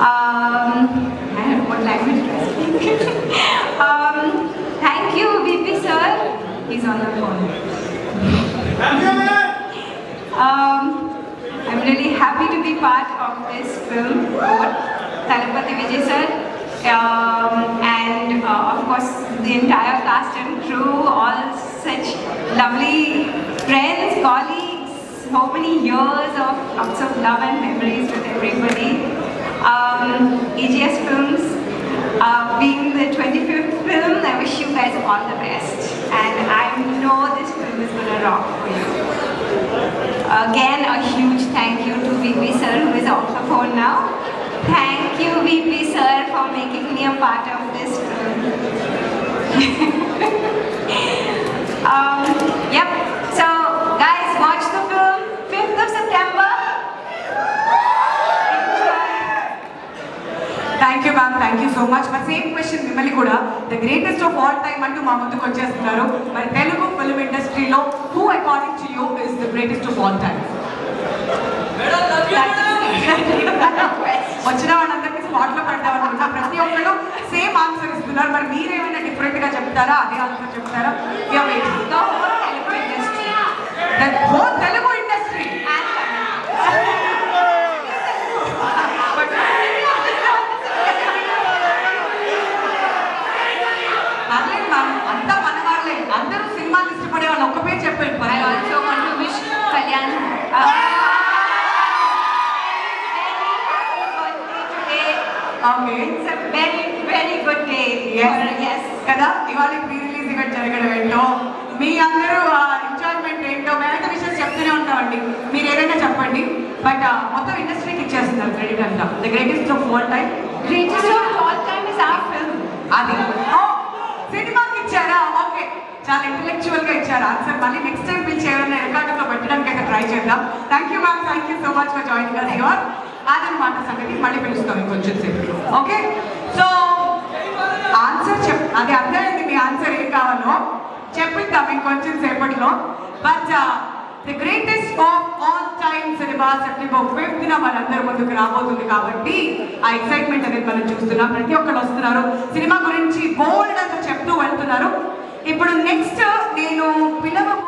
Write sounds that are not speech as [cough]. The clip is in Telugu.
Um, I know what language [laughs] um, thank you, VP sir. He's on the phone. Um, I'm really happy to be part of this film, Talapati Vijay sir, um, and uh, of course the entire cast and crew, all such lovely friends, colleagues, so many years of lots of love and memories with everybody. Um, EGS Films, uh, being the 25th film, I wish you guys all the best. And I know this film is going to rock. Again, a huge thank you to VP sir who is off the phone now. Thank you VP sir for making me a part of this thank you ma'am thank you so much మరి సేమ్ క్వశ్చన్ మిమ్మల్ని కూడా the greatest of all time అంటూ మా ముందుకు వచ్చేస్తున్నారు. మరి తెలుగు ఫిల్మ్ ఇండస్ట్రీలో who according to you is the greatest of all time వచ్చిన వాళ్ళందరికీ స్పాట్లో పడ్డాం అనుకున్నా. ప్రతి ఒక్కరు సేమ్ ఆన్సర్ ఇస్తున్నారు. మరి మీరేమైనా డిఫరెంట్గా చెప్తారా? అదే ఆన్సర్ చెప్తారా? Industry. హోల్ తెలుగు ఇండస్ట్రీ పర్లేదు మ్యామ్ అంతా మన వాళ్ళే అందరూ సినిమాలు ఇష్టపడే వాళ్ళు ఒక్క పేరు చెప్పండి okay a very, very good day. Yes. for- yes. కదా? ఇవాళ ప్రీ రిలీజ్ ఈవెంట్ జరగడం ఏంటో? మీ అందరూ ఎంజాయ్మెంట్ ఏంటో? మేమైతే విషయం చెప్తూనే ఉంటామండి. మీరు ఏదైనా చెప్పండి. బట్ మొత్తం ఇండస్ట్రీకి ఇచ్చేస్తున్నారు క్రెడిట్ అంతా. The greatest of all time Greatest of all time is our film. అది. చాలా ఇంటెలెక్చువల్గా ఇచ్చారు. ఆన్సర్ మళ్ళీ నెక్స్ట్ టైం మీరు చేయాలని ఎరకాటంలో పెట్టడానికి అయితే ట్రై చేద్దాం thank you ma'am thank you so much for joining us your అదనమాట సంగతి మళ్ళీ పిలుస్తాం ఇంకొంచెం సేపు. ఓకే సో ఆన్సర్ చెప్ అది అర్థమైంది మీ ఆన్సర్ ఏం కావాలో. చెప్పిద్దాం ఇంకొంచెం సేపట్లో. But the greatest of all time cinema September fifth న మనందరి ముందుకు రాబోతుంది కాబట్టి ఆ ఎక్సైట్మెంట్ అనేది మనం చూస్తున్నాం. ప్రతి ఒక్కరు వస్తున్నారు. సినిమా గురించి బోల్డ్